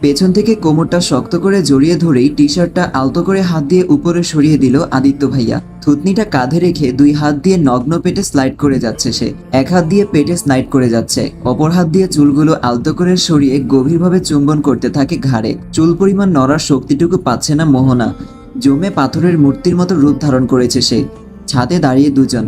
পেছন থেকে কোমরটা শক্ত করে জড়িয়ে ধরেই টি শার্টটা আলতো করে হাত দিয়ে উপরে সরিয়ে দিল আদিত্য ভাইয়া। থুতনিটা কাঁধে রেখে দুই হাত দিয়ে নগ্ন পেটে স্লাইড করে যাচ্ছে সে। এক হাত দিয়ে পেটে স্লাইড করে যাচ্ছে। অপর হাত দিয়ে চুলগুলো আলতো করে সরিয়ে গভীরভাবে চুম্বন করতে থাকে ঘাড়ে। চুল পরিমাণ নড়ার শক্তিটুকু পাচ্ছে না মোহনা। জমে পাথরের মূর্তির মতো রূপ ধারণ করেছে সে। ছাদে দাঁড়িয়ে দুজন।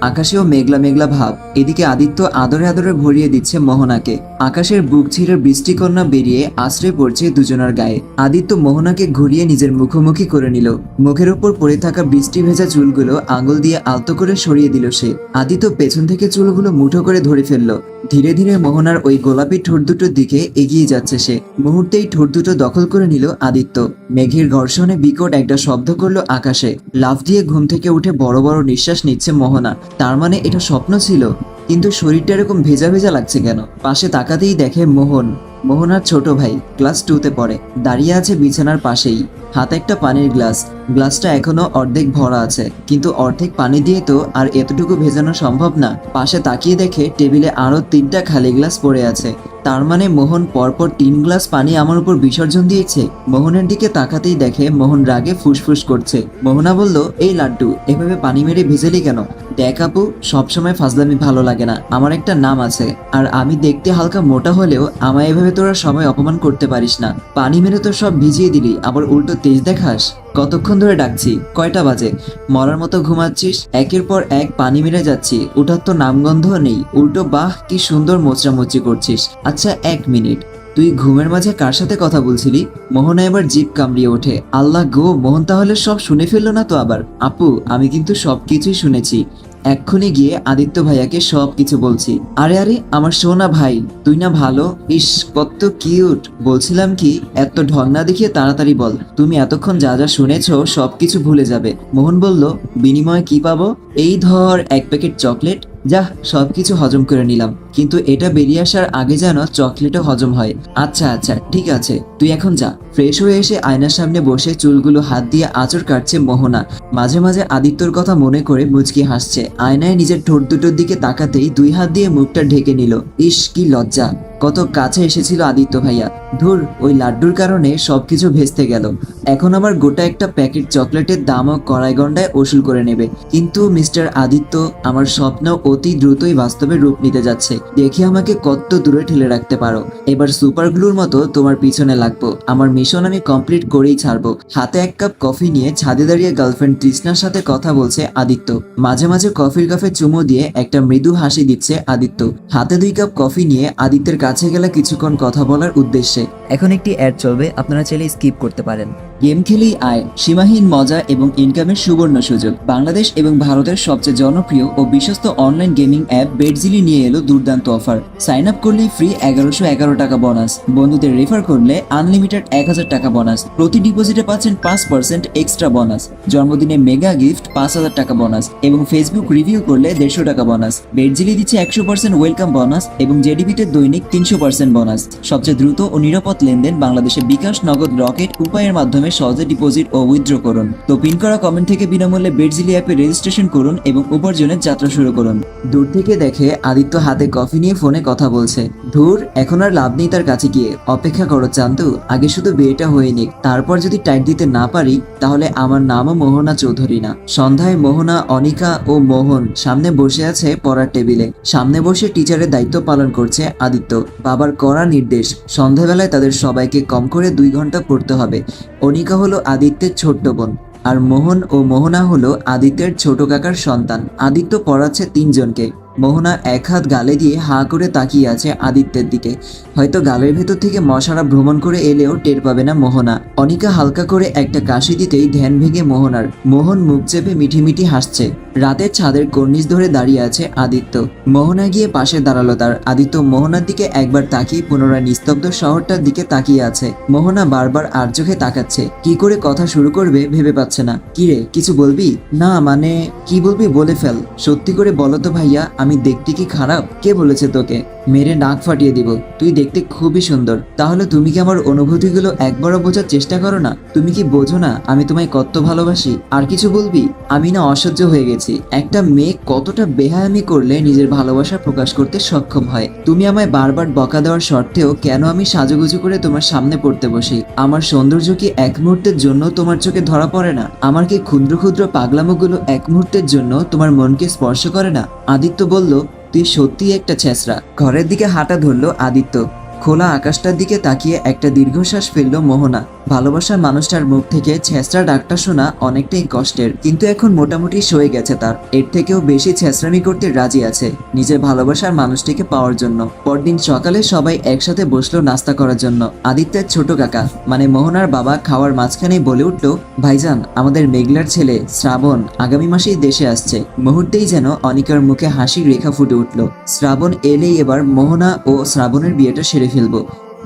আকাশেও মেঘলা মেঘলা ভাব। এদিকে আদিত্য আদরে আদরে ভরিয়ে দিচ্ছে মোহনাকে। আকাশের বুক ছিঁড়ে বৃষ্টিকন্যা বেরিয়ে আশ্রয় পড়ছে দুজনার গায়ে। আদিত্য মোহনাকে ঘুরিয়ে নিজের মুখোমুখি করে নিল। মুখের ওপর পড়ে থাকা বৃষ্টি ভেজা চুলগুলো আঙুল দিয়ে আলতো করে সরিয়ে দিল সে। আদিত্য পেছন থেকে চুলগুলো মুঠো করে ধরে ফেলল। ধীরে ধীরে মোহনার ওই গোলাপি ঠোঁট দুটোর দিকে এগিয়ে যাচ্ছে সে। মুহূর্তেই ঠোঁট দুটো দখল করে নিল আদিত্য। মেঘের ঘর্ষণে বিকট একটা শব্দ করল আকাশে। লাফ দিয়ে ঘুম থেকে উঠে বড় বড় নিঃশ্বাস নিচ্ছে মোহনা। তার মানে এটা স্বপ্ন ছিল, কিন্তু শরীরটা এরকম ভেজা ভেজা লাগছে কেন? পাশে তাকাতেই দেখে মোহন। মোহন আর ছোট ভাই, ক্লাস টুতে পড়ে। দাঁড়িয়ে আছে বিছানার পাশেই। হাতে একটা পানির গ্লাস। গ্লাসটা এখনও অর্ধেক ভরা আছে, কিন্তু অর্ধেক পানি দিয়ে তো আর এতটুকু ভেজানো সম্ভব না। পাশে তাকিয়ে দেখে টেবিলে আরও তিনটা খালি গ্লাস পড়ে আছে। তার মানে মোহন পরপর তিন গ্লাস পানি আমার উপর বিসর্জন দিয়েছে। মোহনের দিকে তাকাতেই দেখে মোহন রাগে ফুসফুস করছে। মোহনা বলল, এই লাড্ডু, এভাবে পানি মেরে ভেজেলি কেন? দেখ আপু, সবসময় ফাজলামি ভালো লাগে না। আমার একটা নাম আছে, আর আমি দেখতে হালকা মোটা হলেও আমায় এভাবে তোরা সময় অপমান করতে পারিস না। পানি মেরে তো সব ভিজিয়ে দিলি, আবার উল্টো তেজ দেখাস? কতক্ষণ ধরে ডাকছি? কয়টা বাজে? মরার মতো ঘুমাচ্ছিস? একের পর এক পানি মেরে যাচ্ছি। ওটার তো নামগন্ধ নেই। উল্টো, বাহ, কি সুন্দর মোচড়ামুচি করছিস। আচ্ছা এক মিনিট। তুই ঘুমের মাঝে কার সাথে কথা বলছিলি? মোহনা এবার জিপ কামড়িয়ে ওঠে। আল্লাহ গো, মোহন তাহলে সব শুনে ফেলল না তো আবার? আপু, আমি কিন্তু সবকিছুই শুনেছি। এক্ষুনি গিয়ে আদিত্য ভাইয়াকে সব কিছু বলছি। আরে আরে, আমার সোনা ভাই, তুই না ভালো? ইস, কত কিউট। বলছিলাম কি, এত ঢং না দেখিয়ে তাড়াতাড়ি বল। তুমি এতক্ষণ যা যা শুনেছ সব কিছু ভুলে যাবে। মোহন বলল, বিনিময়ে কি পাবো? এই ধর, এক প্যাকেট চকলেট যা সবকিছু হজম করে নিলাম। কিন্তু এটা বেরিয়ে আসার আগে যেন চকলেটও হজম হয়। আচ্ছা আচ্ছা ঠিক আছে। তুই এখন যা। ফ্রেশ হয়ে এসে আয়নার সামনে বসে চুলগুলো হাত দিয়ে আঁচড় কাটছে মোহনা। মাঝে মাঝে আদিত্যর কথা মনে করে মুচকি হাসছে। আয়নায় নিজের ঠোঁট দুটোর দিকে তাকাতেই দুই হাত দিয়ে মুখটা ঢেকে নিল। ইস, কি লজ্জা। কত কাছে এসেছিল আদিত্য ভাইয়া। ধুর, ওই লাড্ডুর কারণে সবকিছু ভেস্তে গেল। এখন আবার গোটা একটা প্যাকেট চকলেটের দামও কড়াই গন্ডায় ওসুল করে নেবে। কিন্তু মিস্টার আদিত্য, আমার স্বপ্ন অতি দ্রুতই বাস্তবে রূপ নিতে যাচ্ছে। দেখি আমাকে কত দূরে ঠেলে রাখতে পারো। এবার সুপার গ্লুর মতো তোমার পিছনে লাগবো। আমার মিশন আমি কমপ্লিট করেই ছাড়বো। হাতে এক কাপ কফি নিয়ে ছাদে দাঁড়িয়ে গার্লফ্রেন্ড তৃষ্ণার সাথে কথা বলছে আদিত্য। মাঝে মাঝে কফির কাপে চুমু দিয়ে একটা মৃদু হাসি দিচ্ছে আদিত্য। হাতে দুই কাপ কফি নিয়ে আদিত্যের কাছে গেলে কিছুক্ষণ কথা বলার উদ্দেশ্যে। এখন একটি অ্যাড চলবে, আপনারা চাইলে স্কিপ করতে পারেন। গেম খেলেই আয়, সীমাহীন মজা এবং ইনকামের সুবর্ণ সুযোগ। বাংলাদেশ এবং ভারতের সবচেয়ে জনপ্রিয় ও বিশ্বস্ত অনলাইন গেমিং অ্যাপ বেডজিলি নিয়ে এলো দুর্দান্ত অফার সাইন আপ করলেই ফ্রি এগারোশো এগারো টাকা বোনাস বন্ধুদের রেফার করলে আনলিমিটেড এক হাজার টাকা বোনাস প্রতি ডিপোজিটে পাচ্ছেন পাঁচ পার্সেন্ট এক্সট্রা বোনাস জন্মদিনে মেগা গিফট পাঁচ হাজার টাকা বোনাস এবং ফেসবুক রিভিউ করলে দেড়শো টাকা বোনাস বেডজিলি দিচ্ছে একশো পার্সেন্ট ওয়েলকাম বোনাস এবং জেডিবিতে দৈনিক তিনশো পার্সেন্ট বোনাস। সবচেয়ে দ্রুত ও নিরাপদ লেনদেন বাংলাদেশে বিকাশ নগদ রকেট উপায়ের মাধ্যমে সহজে ডিপোজিট ও উইথড্র করুন। তো পিন করা কমেন্ট থেকে বিনামূল্যে বেডজিলি অ্যাপে রেজিস্ট্রেশন করুন এবং উপার্জনের যাত্রা শুরু করুন। দূর থেকে দেখে আদিত্য হাতে কফি নিয়ে ফোনে কথা বলছে। ধুর, এখন আর লাভ নেই তার কাছে গিয়ে। অপেক্ষা করো চান্তু আগে শুধু বিয়েটা হয়ে নিক। তারপর যদি টাইট দিতে না পারি, তাহলে আমার নামও মোহনা চৌধুরী না। সন্ধ্যায় মোহনা, অনিকা ও মোহন সামনে বসে আছে পড়ার টেবিলে। সামনে বসে টিচারের দায়িত্ব পালন করছে আদিত্য। বাবার কড়া নির্দেশ। সন্ধ্যাবেলায় তাদের সবাইকে কম করে দুই ঘণ্টা পড়তে হবে। অনিকা হলো আদিত্যের ছোট্ট বোন আর মোহন ও মোহনা হলো আদিত্যের ছোট কাকার সন্তান। আদিত্য পড়াচ্ছে তিনজনকে। মোহনা এক হাত গালে দিয়ে হা করে তাকিয়ে আছে আদিত্যের দিকে। হয়তো গালের ভেতর থেকে মশারা ভ্রমণ করে এলেও টের পাবে না মোহনা। অনিকা হালকা করে একটা কাশি দিতেই ধ্যান ভেঙে মোহনার। মোহন মুখ চেপে মিঠি মিঠি হাসছে। রাতের ছাদের কর্নিশ ধরে দাঁড়িয়ে আছে আদিত্য। মোহনা গিয়ে পাশে দাঁড়াল তার। আদিত্য মোহনার দিকে একবার তাকিয়ে পুনরায় নিস্তব্ধ শহরটার দিকে তাকিয়ে আছে। মোহনা বারবার আর চোখে তাকাচ্ছে। কি করে কথা শুরু করবে ভেবে পাচ্ছে না। কিরে কিছু বলবি? না মানে কি বলবি বলে ফেল। সত্যি করে বলো তো ভাইয়া, আমি আমি দেখতে কি খারাপ? কে বলেছে তোকে? মেরে নাক ফাটিয়ে দিব। তুই দেখতে খুবই সুন্দর। তাহলে তুমি কি আমার অনুভূতিগুলো একবারও বোঝার চেষ্টা করো না? তুমি কি বোঝো না আমি তোমায় কত ভালোবাসি? আর কিছু বলবি? আমি না অসহ্য হয়ে গেছি। একটা মেয়ে কতটা বেহায়ামি করলে নিজের ভালোবাসা প্রকাশ করতে সক্ষম হয়? তুমি আমায় বারবার বকা দেওয়ার সত্ত্বেও কেন আমি সাজুগুজু করে তোমার সামনে পড়তে বসি? আমার সৌন্দর্য কি এক মুহূর্তের জন্য তোমার চোখে ধরা পড়ে না? আমার কি ক্ষুদ্র ক্ষুদ্র পাগলামোগুলো এক মুহূর্তের জন্য তোমার মনকে স্পর্শ করে না? আদিত্য বলল, তুই সত্যি একটা ছেঁচড়া। ঘরের দিকে হাঁটা ধরল আদিত্য। খোলা আকাশটার দিকে তাকিয়ে একটা দীর্ঘশ্বাস ফেলল মোহনা। ভালোবাসার মানুষটার মুখ থেকে ছেঁচড়া ডাকটা শোনা অনেকটাই কষ্টের। কিন্তু এখন মোটামুটি সয়ে গেছে তার। এর থেকেও বেশি ছেঁচড়ামি করতে রাজি আছে নিজের ভালোবাসার মানুষটিকে পাওয়ার জন্য। পরদিন সকালে সবাই একসাথে বসল নাস্তা করার জন্য। আদিত্যের ছোট কাকা মানে মোহনার বাবা, খাওয়ার মাঝখানেই বলে উঠল, ভাইজান, আমাদের মেঘলার ছেলে, শ্রাবণ, আগামী মাসেই দেশে আসছে। মুহূর্তেই যেন অনিকার মুখে হাসির রেখা ফুটে উঠল। শ্রাবণ এলেই এবার মোহনা ও শ্রাবণের বিয়েটা সেরে ফেলব।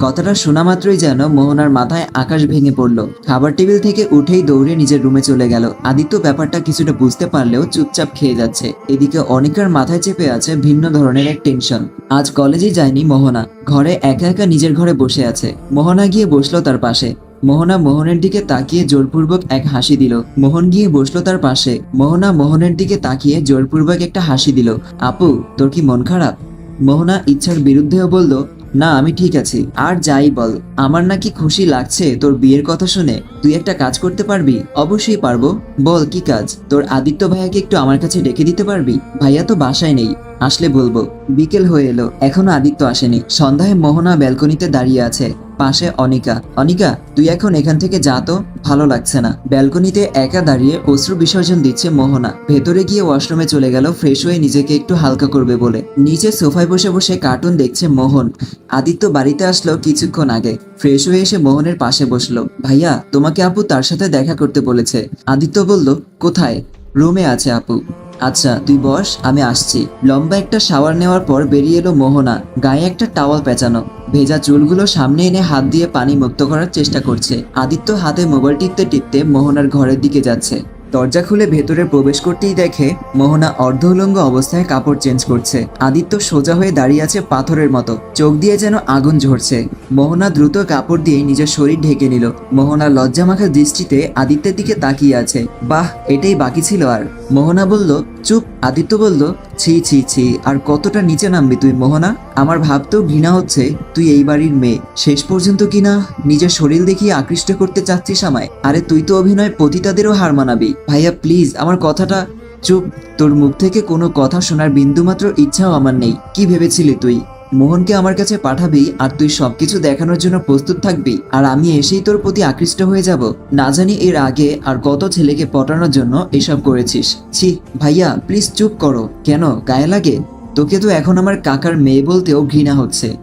কথাটা শোনা মাত্রই যেন মোহনার মাথায় আকাশ ভেঙে পড়ল। খাবার টেবিল থেকে উঠেই দৌড়ে নিজের রুমে চলে গেল। আদিত্য ব্যাপারটা কিছুটা বুঝতে পারলেও চুপচাপ খেয়ে যাচ্ছে। এদিকে অনেকের মাথায় চেপে আছে ভিন্ন ধরনের এক টেনশন আজ কলেজে যায়নি মোহনা। ঘরে একা একা নিজের ঘরে বসে আছে। মোহনা গিয়ে বসল তার পাশে। মোহনা মোহনের দিকে তাকিয়ে জোরপূর্বক এক হাসি দিল। মোহন গিয়ে বসল তার পাশে। মোহনা মোহনের দিকে তাকিয়ে জোরপূর্বক একটা হাসি দিল। আপু, তোর কি মন খারাপ? মোহনা ইচ্ছার বিরুদ্ধেও বলল না, আমি ঠিক আছি। আর যাই বল, আমার নাকি খুশি লাগছে তোর বিয়ের কথা শুনে। তুই একটা কাজ করতে পারবি? অবশ্যই পারব। বল, কি কাজ? তোর আদিত্য ভাইয়াকে একটু আমার কাছে ডেকে দিতে পারবি? ভাইয়া তো বাসায় নেই। আসলে বলব, বিকেল হয়ে এলো, এখনও আদিত্য আসেনি। সন্ধ্যায় মোহনা ব্যালকনিতে দাঁড়িয়ে আছে, পাশে অনিকা। অনিকা, তুই এখন এখান থেকে যা তো, ভালো লাগছে না। ব্যালকনিতে একা দাঁড়িয়ে অশ্রু বিসর্জন দিচ্ছে মোহনা। ভেতরে গিয়ে ওয়াশরুমে চলে গেল, ফ্রেশ হয়ে নিজেকে একটু হালকা করবে বলে। নিচে সোফায় বসে বসে কার্টুন দেখছে মোহন। আদিত্য বাড়িতে আসলো কিছুক্ষণ আগে। ফ্রেশ হয়ে এসে মোহনের পাশে বসল। ভাইয়া, তোমাকে আপু তার সাথে দেখা করতে বলেছে। আদিত্য বলল, কোথায়? রুমে আছে আপু। আচ্ছা তুই বস, আমি আসছি। লম্বা একটা শাওয়ার নেওয়ার পর বেরিয়ে এলো মোহনা। গায়ে একটা টাওয়াল পেঁচানো। ভেজা চুলগুলো সামনে এনে হাত দিয়ে পানি মুক্ত করার চেষ্টা করছে। আদিত্য হাতে মোবাইল টিপতে টিপতে মোহনার ঘরের দিকে যাচ্ছে। দরজা খুলে ভেতরে প্রবেশ করতেই দেখে মোহনা অর্ধউলঙ্গ অবস্থায় কাপড় চেঞ্জ করছে। আদিত্য সোজা হয়ে দাঁড়িয়ে আছে পাথরের মতো। চোখ দিয়ে যেন আগুন ঝরছে। মোহনা দ্রুত কাপড় দিয়ে নিজের শরীর ঢেকে নিল। মোহনা লজ্জামাখা দৃষ্টিতে আদিত্যের দিকে তাকিয়ে আছে। বাহ, এটাই বাকি ছিল আর। মোহনা বলল, চুপ, আদিত্য বলল ছি ছি ছি, আর কতটা নিচে নামবি তুই মোহনা? আমার ভাবতেও ঘৃণা হচ্ছে, তুই এই বাড়ির মেয়ে। শেষ পর্যন্ত কিনা নিজের শরীর দেখিয়ে আকৃষ্ট করতে চাচ্ছিস আমায়। আরে তুই তো অভিনয় পতিতাদেরও হার মানাবি। ভাইয়া, প্লিজ, আমার কথাটা চুপ। তোর মুখ থেকে কোনো কথা শোনার বিন্দুমাত্র ইচ্ছাও আমার নেই। কি ভেবেছিলি তুই? মোহনকে আমার কাছে পাঠাবি আর তুই সবকিছু দেখানোর জন্য প্রস্তুত থাকবি। আর আমি এসেই তোর প্রতি আকৃষ্ট হয়ে যাব। না জানি এর আগে আর কত ছেলেকে পটানোর জন্য এসব করেছিস। ছি, ভাইয়া প্লিজ চুপ করো। কেন, গায়ে লাগে? তোকে তো এখন আমার কাকার মেয়ে বলতেও ঘৃণা হচ্ছে।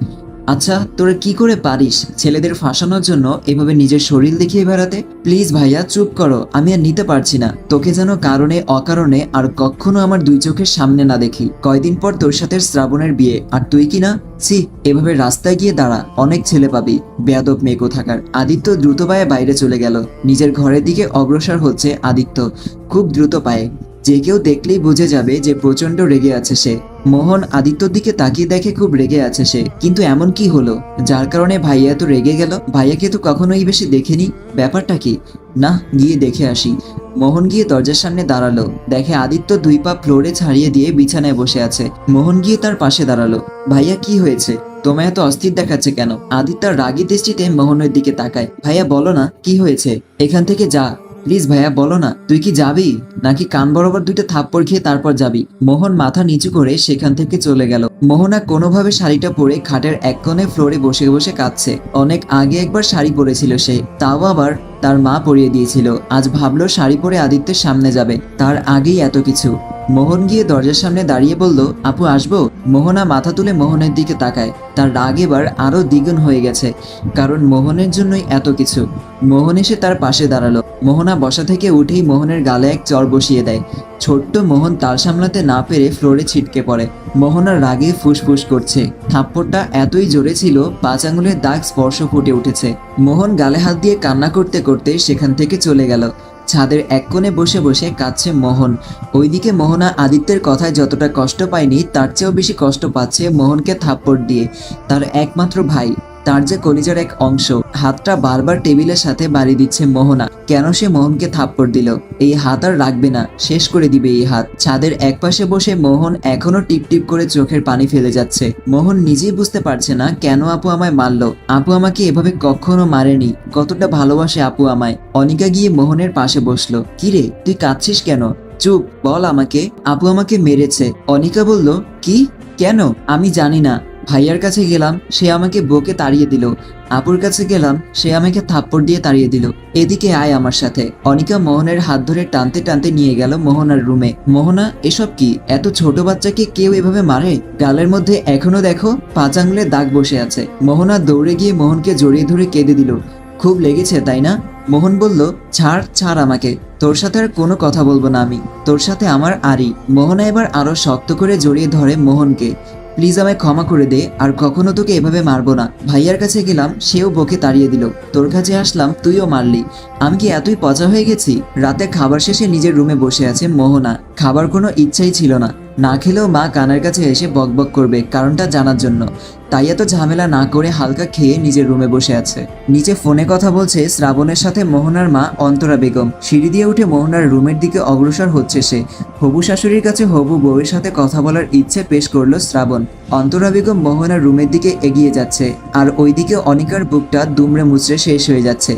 আচ্ছা তোরা কি করে পারিস? ছেলেদের ফাঁসানোর জন্য এভাবে নিজের শরীর দেখিয়ে বেড়াতে? প্লিজ ভাইয়া, চুপ করো। আমি আর নিতে পারছি না। তোকে যেন কারণে, অকারণে আর কখনো আমার দুই চোখের সামনে না দেখি। কয়দিন পর তোর সাথে শ্রাবণের বিয়ে। আর তুই কি না? ছি, এভাবে রাস্তায় গিয়ে দাঁড়া। অনেক ছেলে পাবি। বেয়াদব মেয়ে কোথাকার। আদিত্য দ্রুত পায়ে বাইরে চলে গেল। নিজের ঘরের দিকে অগ্রসর হচ্ছে আদিত্য। খুব দ্রুত পায়ে। যে কেউ দেখলেই বুঝে যাবে যে প্রচণ্ড রেগে আছে সে। মোহন আদিত্যর দিকে তাকিয়ে দেখে খুব রেগে আছে সে। কিন্তু এমন কি হলো? যার কারণে ভাইয়া তো রেগে গেল? ভাইয়াকে তো কখনোই বেশি দেখেনি। ব্যাপারটা কি? না, গিয়ে দেখে আসি। মোহন গিয়ে দরজার সামনে দাঁড়াল। দেখে আদিত্য দুই পা ফ্লোরে ছাড়িয়ে দিয়ে বিছানায় বসে আছে। মোহন গিয়ে তার পাশে দাঁড়াল। ভাইয়া, কি হয়েছে? তোমায় এত অস্থির দেখাচ্ছে কেন? আদিত্য রাগী দৃষ্টিতে মোহনের দিকে তাকায়। ভাইয়া, বলো না, কি হয়েছে? এখান থেকে যা। প্লিজ ভাইয়া, বলো না। তুই কি যাবি? নাকি কান বরাবর দুইটা থাপ্পড় খেয়ে তারপর যাবি? মোহন মাথা নিচু করে সেখান থেকে চলে গেল। মোহনা কোনোভাবে শাড়িটা পরে খাটের এক কোণে ফ্লোরে বসে বসে কাঁদছে। অনেক আগে একবার শাড়ি পরেছিল সে, তাও আবার তার মা পরিয়ে দিয়েছিল। আজ ভাবলো শাড়ি পরে আদিত্যের সামনে যাবে। তার আগেই এত কিছু। মোহন গিয়ে দরজার সামনে দাঁড়িয়ে বলল, আপু, আসব? মোহনা মাথা তুলে মোহনের দিকে তাকায়। তার রাগ এবার আরও দ্বিগুণ হয়ে গেছে, কারণ মোহনের জন্যই এত কিছু। মোহন এসে তার পাশে দাঁড়াল। মোহনা বসা থেকে উঠেই মোহনের গালে এক চর বসিয়ে দেয়। ছোট্ট মোহন তাল সামলাতে না পেরে ফ্লোরে ছিটকে পড়ে। মোহনার রাগে ফুসফুস করছে। থাপ্পড়টা এতই জোরে ছিল, পাঁচ আঙুলের দাগ স্পর্শ ফুটে উঠেছে। মোহন গালে হাত দিয়ে কান্না করতে করতে সেখান থেকে চলে গেল। ছাদের এক কোণে বসে বসে কাঁদছে মোহন। ওইদিকে মোহনা আদিত্যের কথায় যতটা কষ্ট পায়নি, তার চেয়েও বেশি কষ্ট পাচ্ছে মোহনকে থাপ্পড় দিয়ে। তার একমাত্র ভাই। তার যে কলিজার এক অংশ, হাতটা বারবার টেবিলের সাথে বাড়ি দিচ্ছে মোহনা। কেন সে মোহনকে থাপ্পড় দিল? এই হাত আর রাখবে না, শেষ করে দিবে এই হাত। ছাদের একপাশে বসে মোহন এখনও টিপ টিপ করে চোখের পানি ফেলে যাচ্ছে। মোহন নিজেই বুঝতে পারছে না কেন আপু আমায় মারলো। আপু আমাকে এভাবে কখনো মারেনি। কতটা ভালোবাসে আপু আমায়। অনিকা গিয়ে মোহনের পাশে বসল। কিরে তুই কাঁদছিস কেন? চুপ, বল আমাকে। আপু আমাকে মেরেছে। অনিকা বলল, কি? কেন? আমি জানি না। ভাইয়ার কাছে গেলাম, সে আমাকে বকে তাড়িয়ে দিল। আপুর কাছে গেলাম, সে আমাকে থাপ্পড় দিয়ে তাড়িয়ে দিল। এদিকে আয় আমার সাথে। অনিকা মোহনের হাত ধরে টানতে টানতে নিয়ে গেল মোহনার রুমে। মোহনা, এসব কি? এত ছোট বাচ্চাকে কেউ এভাবে মারে? গালের মধ্যে এখনও দেখো, পাঁচ আঙুলের দাগ বসে আছে। মোহনা দৌড়ে গিয়ে মোহনকে জড়িয়ে ধরে কেঁদে দিল। খুব লেগেছে, তাই না? মোহন বলল, ছাড় ছাড় আমাকে। তোর সাথে আর কোনো কথা বলব না আমি। তোর সাথে আমার আরি মোহনা এবার আরও শক্ত করে জড়িয়ে ধরে মোহনকে। প্লিজ আমায় ক্ষমা করে দে, আর কখনো তোকে এভাবে মারবো না। ভাইয়ার কাছে গেলাম, সেও বকে তাড়িয়ে দিল। তোর কাছে আসলাম, তুইও মারলি। আমি কি এতই পচা হয়ে গেছি? রাতে খাবার শেষে নিজের রুমে বসে আছে মোহনা। খাবার কোনো ইচ্ছাই ছিল না। না খেলেও মা কানের কাছে এসে বকবক করবে, কারণটা জানার জন্য। তাই এত ঝামেলা না করে হালকা খেয়ে নিজের রুমে বসে আছে। নিচে ফোনে কথা বলছে শ্রাবণের সাথে মোহনার মা অন্তরা বেগম। সিঁড়ি দিয়ে উঠে মোহনার রুমের দিকে অগ্রসর হচ্ছে সে। হবু শাশুড়ির কাছে হবু বউয়ের সাথে কথা বলার ইচ্ছে পেশ করল শ্রাবণ। অন্তরা বেগম মোহনার রুমের দিকে এগিয়ে যাচ্ছে, আর ওইদিকে অনিকার বুকটা দুমড়ে মুচড়ে শেষ হয়ে যাচ্ছে।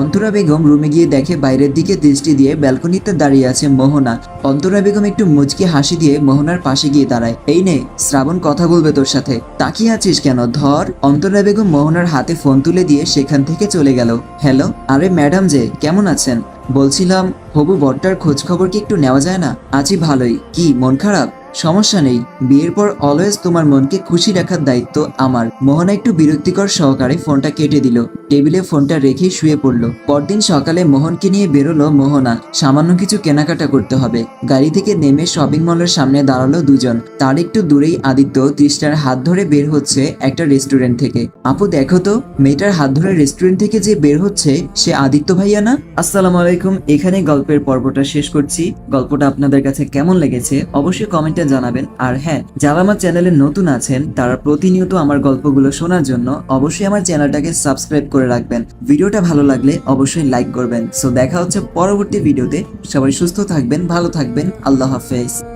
অন্তরা বেগম রুমে গিয়ে দেখে বাইরের দিকে দৃষ্টি দিয়ে ব্যালকনিতে দাঁড়িয়ে আছে মোহনা। অন্তরা বেগম একটু মুচকি হাসি দিয়ে মোহনার পাশে গিয়ে দাঁড়ায়। এই নে, শ্রাবণ কথা বলবে তোর সাথে। তাকিয়ে আছিস কেন? ধর, অন্তরা বেগম মোহনার হাতে ফোন তুলে দিয়ে সেখান থেকে চলে গেল। হ্যালো? আরে ম্যাডাম যে, কেমন আছেন? বলছিলাম, হবু বট্টার খোঁজ খবর কি একটু নেওয়া যায় না? আছি ভালোই। কি, মন খারাপ? সমস্যা নেই। বিয়ের পর অলওয়েজ তোমার মনকে খুশি রাখার দায়িত্ব আমার। মোহনা একটু বিরক্তিকর সহকারে ফোনটা কেটে দিল। টেবিলে ফোনটা রেখেই শুয়ে পড়ল। পরদিন সকালে মোহনকে নিয়ে বেরোলো মোহনা। সামান্য কিছু কেনাকাটা করতে হবে। গাড়ি থেকে নেমে শপিং মলের সামনে দাঁড়াল দুজন। তার একটু দূরেই আদিত্য তৃষ্টার হাত ধরে বের হচ্ছে একটা রেস্টুরেন্ট থেকে। আপু, দেখো তো, মেয়েটার হাত ধরে রেস্টুরেন্ট থেকে যে বের হচ্ছে, সে আদিত্য ভাইয়া না? আসসালামু আলাইকুম, এখানে গল্পের পর্বটা শেষ করছি। গল্পটা আপনাদের কাছে কেমন লেগেছে, অবশ্যই কমেন্টে জানাবেন। আর হ্যাঁ যারা আমার চ্যানেলে নতুন আছেন, তারা প্রতিনিয়ত আমার গল্পগুলো শোনার জন্য অবশ্যই আমার চ্যানেলটাকে সাবস্ক্রাইব করে রাখবেন। ভিডিওটা ভালো লাগলে অবশ্যই লাইক করবেন। সো দেখা হচ্ছে পরবর্তী ভিডিওতে। সবাই সুস্থ থাকবেন, ভালো থাকবেন। আল্লাহ হাফেজ।